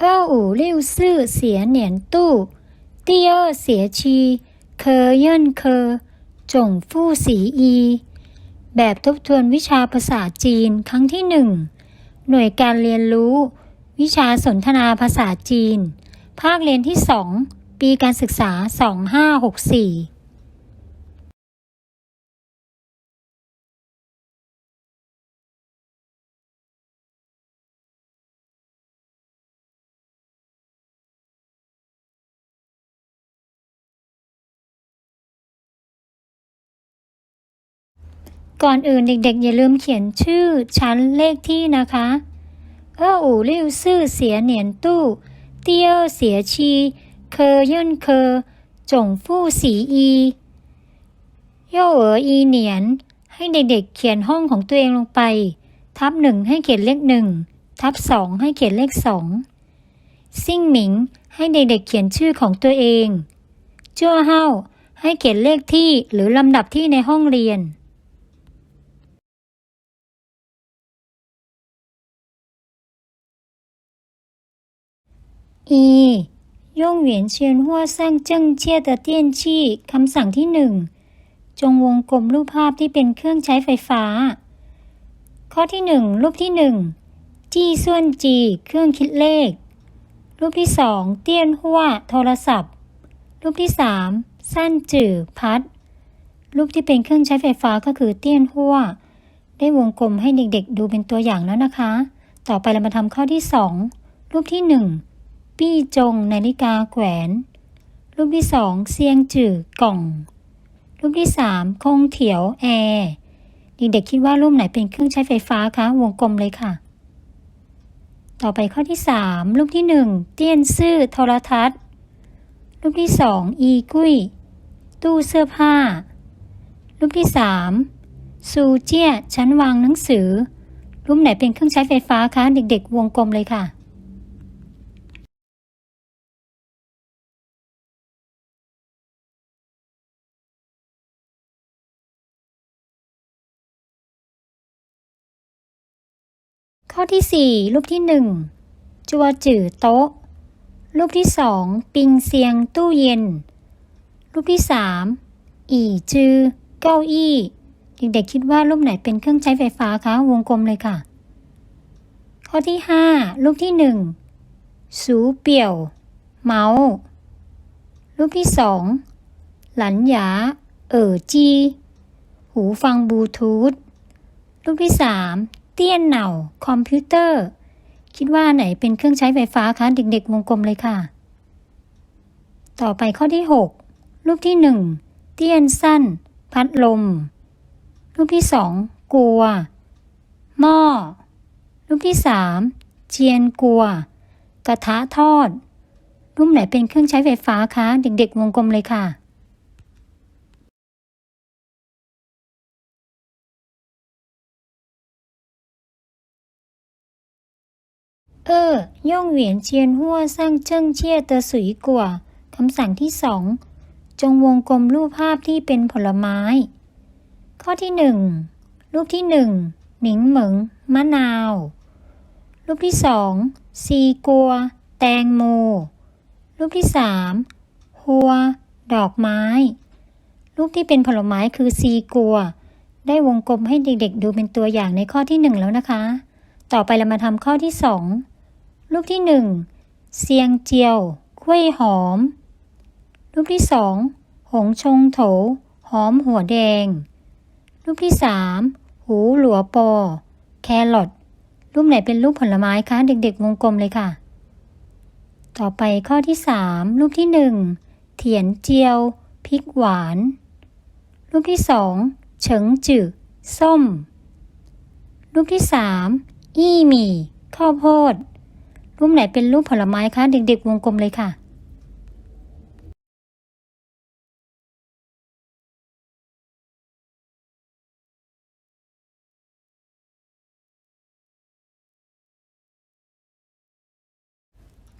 เอ้ออู่ริ้วซื่อเฉลี่ยเสียชีเคเย่นเแบบทบทวนวิชาภาษาจีนครั้งที่หนึ่งหน่วยการเรียนรู้ วิชาสนทนาภาษาจีน ภาคเรียนที่สองปีการศึกษา 2564 ก่อนอื่นเด็กๆ อย่าลืมเขียนชื่อชั้นเลขที่นะคะเอออู่ริ้วซื่อเสียเหนียนตู้เตี้ยวเสียชี เคย่นเคจงฟู่สีอีโยเอออีเหนียน ให้เด็กๆ เขียนห้องของตัวเองลงไป ทับหนึ่งให้เขียนเลขหนึ่งทับสองให้เขียนเลขสองซิ่งหมิงให้เด็กๆเขียนชื่อของตัวเองจ้วเฮาให้เขียนเลขที่หรือลำดับที่ในห้องเรียน อีย่งเหวียนเชียนหัวสร้างจิ้งเชี่ยตะเตี้ยนชี่คำสั่งที่หนึ่งจงวงกลมรูปภาพที่เป็นเครื่องใช้ไฟฟ้า ข้อที่หนึ่งรูปที่หนึ่งจี้ส่วนจีเครื่องคิดเลข รูปที่สองเตี้ยนหัวโทรศัพท์ รูปที่สามสั้นจื่อพัด รูปที่เป็นเครื่องใช้ไฟฟ้าก็คือเตี้ยนหัวได้วงกลมให้เด็กๆ ดูเป็นตัวอย่างแล้วนะคะ ต่อไปเรามาทำข้อที่สองรูปที่หนึ่ง ปี้จงนาฬิกาแขวน รูปที่สองเซียงจื่อกล่อง รูปที่สามคงเถียวแอร์เด็กๆคิดว่ารูปไหนเป็นเครื่องใช้ไฟฟ้าคะวงกลมเลยค่ะ ต่อไปข้อที่สามรูปที่หนึ่งเตี้ยนซื่อโทรทัศน์ รูปที่สองอีกุ้ย ตู้เสื้อผ้า รูปที่สามซูเจียชั้นวางหนังสือ รูปไหนเป็นเครื่องใช้ไฟฟ้าคะเด็กๆ วงกลมเลยค่ะ ข้อที่สี่รูปที่หนึ่งจัวจื่อโต๊ะ รูปที่สองปิงเซียงตู้เย็น รูปที่สามอีจือเก้าอี้ เด็กๆคิดว่ารูปไหนเป็นเครื่องใช้ไฟฟ้าคะ วงกลมเลยค่ะ ข้อที่ห้ารูปที่หนึ่งสูเปี่ยว เมาส์ รูปที่สองหลันหยา เอ๋อจี หูฟังบลูทูธ รูปที่สาม เตี้ยนเหน่า คอมพิวเตอร์ คิดว่าไหนเป็นเครื่องใช้ไฟฟ้าคะเด็กๆ วงกลมเลยค่ะ ต่อไปข้อที่ 6 รูปที่ 1 เตี้ยนสั้น พัดลม รูปที่ 2 กัว หม้อ รูปที่ 3 เจียนกัว กระทะทอด รูปไหนเป็นเครื่องใช้ไฟฟ้าคะเด็กๆ วงกลมเลยค่ะ เออย่องเหวียนเชียนหัวสร้างเชิงเชี่ยเตอสุยกัวคำสั่งที่สองจงวงกลมรูปภาพที่เป็นผลไม้ ข้อที่หนึ่งรูปที่หนึ่งหนิงเหมิงมะนาว รูปที่สองซีกัว แตงโม รูปที่สามหัว ดอกไม้ รูปที่เป็นผลไม้คือซีกัว ได้วงกลมให้เด็กๆ ดูเป็นตัวอย่างในข้อที่หนึ่งแล้วนะคะ ต่อไปเรามาทำข้อที่สอง รูปที่หนึ่งเซียงเจียวกล้วยหอม รูปที่สองหงชงโถ หอมหัวแดง รูปที่สามหูหลัวปอ แครอทรูปไหนเป็นรูปผลไม้คะเด็กๆ วงกลมเลยค่ะ ต่อไปข้อที่สามรูปที่หนึ่งเถียนเจียวพริกหวาน รูปที่สองเฉิงจือส้ม รูปที่สามอี้หมี่ข้าวโพด รูปไหนเป็นรูปผลไม้คะเด็กๆวงกลมเลยค่ะ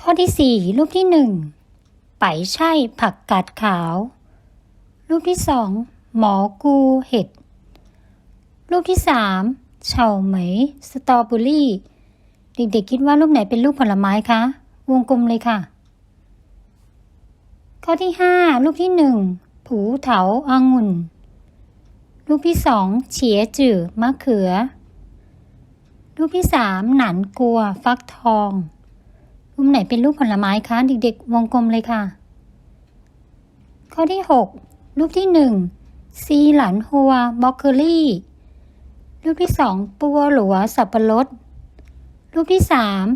ข้อที่สี่รูปที่หนึ่งไปใช่ผักกาดขาว รูปที่สองหมอกูเห็ด รูปที่สามเฉาเหมย สตรอเบอรี่ เด็กๆคิดว่ารูปไหนเป็นรูปผลไม้คะ วงกลมเลยค่ะ ข้อที่ห้าลูกที่หนึ่งผูเถาอางุ่นลูกที่สองเฉียจื่อมะเขือลูกที่สามหนันกัว ฟักทอง รูปไหนเป็นรูปผลไม้คะ เด็กๆ วงกลมเลยค่ะ ข้อที่หกรูปที่หนึ่งซีหลันฮัวบล็อกเกอรี่ รูปที่สองปัวหลัวสับปะรด รูปที่สาม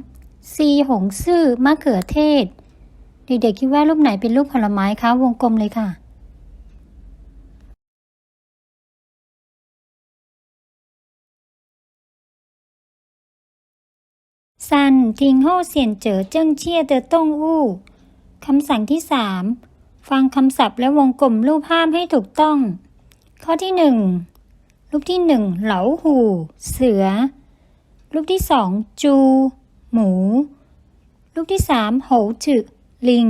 ซีหงซื่อมะเขือเทศ เด็กๆคิดว่ารูปไหนเป็นรูปผลไม้คะวงกลมเลยค่ะ ซันทิงโฮเสียนเจ๋อเจิ้งเชี่ยเตอต้งอู้คำสั่งที่สามฟังคำศัพท์และวงกลมรูปภาพให้ถูกต้อง ข้อที่หนึ่งรูปที่หนึ่งเหลาหู เสือ รูปที่สองจู หมูรูปที่สามโหจือลิง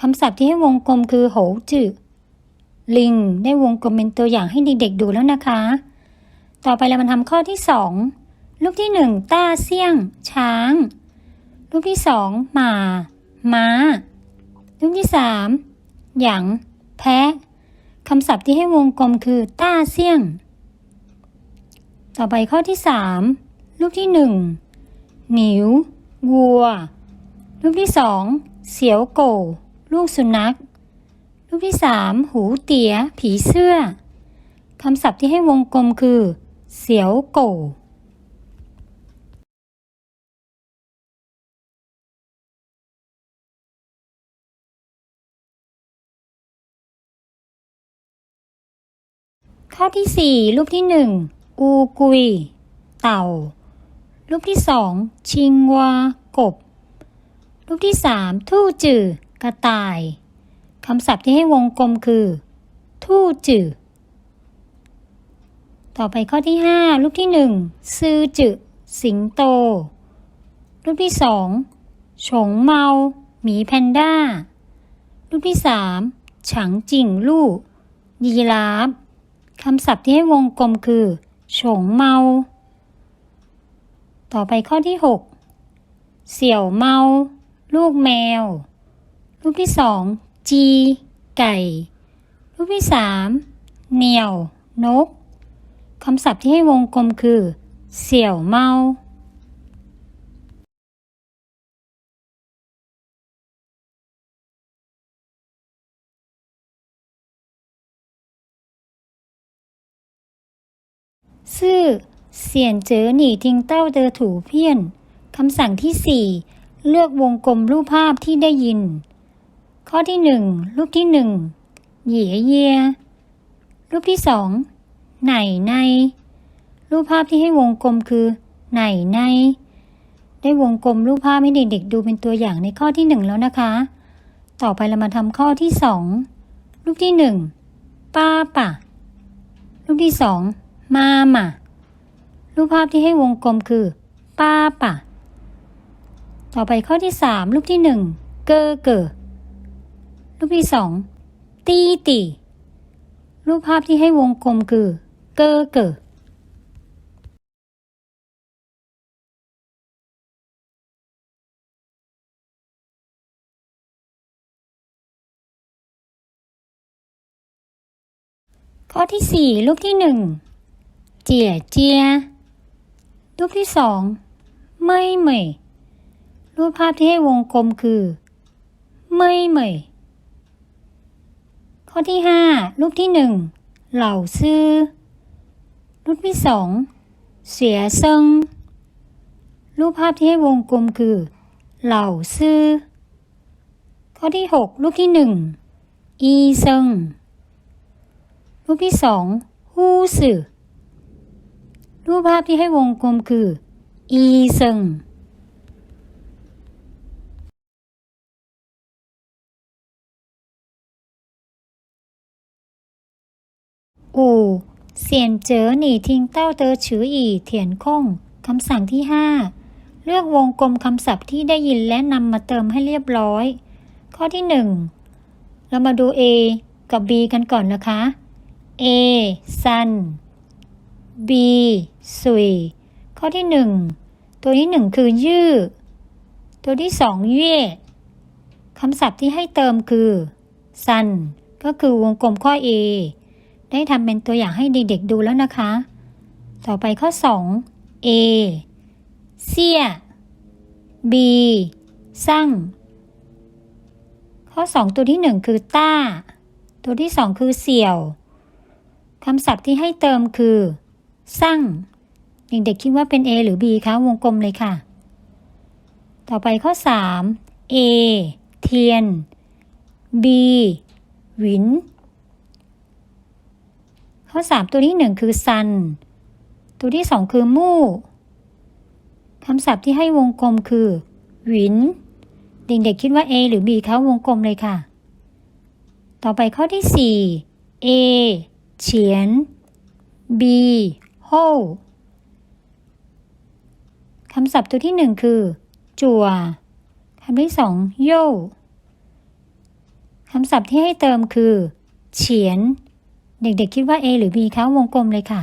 คำศัพท์ที่ให้วงกลมคือโหจือลิง ได้วงกลมเป็นตัวอย่างให้เด็กๆดูแล้วนะคะ ต่อไปเรามาทำข้อที่สองรูปที่หนึ่งต้าเสี่ยง ช้างรูปที่สองหมา ม้ารูปที่สามหยางแพะคำศัพท์ที่ให้วงกลมคือต้าเสี่ยง ต่อไปข้อที่สามรูปที่หนึ่งหนิว วัว รูปที่สองเสียวโก่ลูกสุนัข รูปที่สามหูเตี๋ย ผีเสื้อคำศัพท์ที่ให้วงกลมคือ เสียวโก่ข้อที่สี่รูปที่หนึ่ง อูกุย เต่า รูปที่สองชิงวากบ รูปที่สามทู่จื่อกระต่ายคำศัพท์ที่ให้วงกลมคือ ทู่จื่อต่อไปข้อที่ห้ารูปที่หนึ่งซือจื่อสิงโต รูปที่สองฉงเมา หมีแพนด้า รูปที่สามฉางจิ่งลู่ยีราฟคำศัพท์ที่ให้วงกลมคือ ฉงเมา ต่อไปข้อที่ 6 เสี่ยวเมา ลูกแมว รูปที่สองจีไก่ รูปที่สามเหนียวนกคำศัพท์ที่ให้วงกลมคือ เสี่ยวเมา ซื่อเสียนเจอหนีทิ้งเต้าเดอถูเพี้ยนคำสั่งที่สี่เลือกวงกลมรูปภาพที่ได้ยิน ข้อที่หนึ่งรูปที่หนึ่งเหยียเยีย รูปที่สองไหนใน รูปภาพที่ให้วงกลมคือ ไหนใน ได้วงกลมรูปภาพให้เด็กๆดูเป็นตัวอย่างในข้อที่หนึ่งแล้วนะคะ ต่อไปเรามาทำข้อที่สองรูปที่หนึ่งป้าป่ะ รูปที่สอง มามารูปภาพที่ให้วงกลมคือป้าป่ะ ต่อไปข้อที่สามรูปที่หนึ่งเกอเกอรูปที่สองตีตีรูปภาพที่ให้วงกลมคือ เกอเกอข้อที่สี่รูปที่หนึ่ง เจียเจีย รูปที่สองไม่เหมยรูปภาพที่ให้วงกลมคือ ไม่เหมยข้อที่ห้ารูปที่หนึ่งเหล่าซื่อ รูปที่สองเสียเซิงรูปภาพที่ให้วงกลมคือ เหล่าซื่อ ข้อที่หกรูปที่หนึ่งอีเซิงรูปที่สองฮู้สื่อ รูปภาพที่ให้วงกลมคือ อีเซิงอูเสียนเจอหนีทิ้งเต้าเตอฉืออีเถียนคงคำสั่งที่ห้าเลือกวงกลมคำศัพท์ที่ได้ยินและนำมาเติมให้เรียบร้อย ข้อที่หนึ่งเรามาดู A กับ B กันก่อนนะคะ A ซัน B สุยข้อที่หนึ่งตัวที่หนึ่งคือ ยื้อตัวที่สองเย่คำศัพท์ที่ให้เติมคือซัน ก็คือวงกลมข้อ A ได้ทำเป็นตัวอย่างให้เด็กๆดูแล้วนะคะ ต่อไปข้อ 2 A เสีย B สั่ง ข้อ 2 ตัวที่ 1 คือต้า ตัวที่ 2 คือเสี่ยว คำศัพท์ที่ให้เติมคือ สั่งเด็กๆคิดว่าเป็น A หรือ B คะวงกลมเลยค่ะ ต่อไปข้อ 3 A เทียน B หวิน ข้อ 3 ตัวที่ 1 คือซัน ตัวที่ 2 คือมู่คำศัพท์ที่ให้วงกลมคือ หวิน เด็กๆคิดว่า A หรือ B คะวงกลมเลยค่ะ ต่อไปข้อที่ 4 A เฉียน B โฮคำศัพท์ตัวที่หนึ่งคือ จัวคำที่สองโย่คำศัพท์ที่ให้เติมคือ เฉียน เด็กๆคิดว่า A หรือ B คะวงกลมเลยค่ะ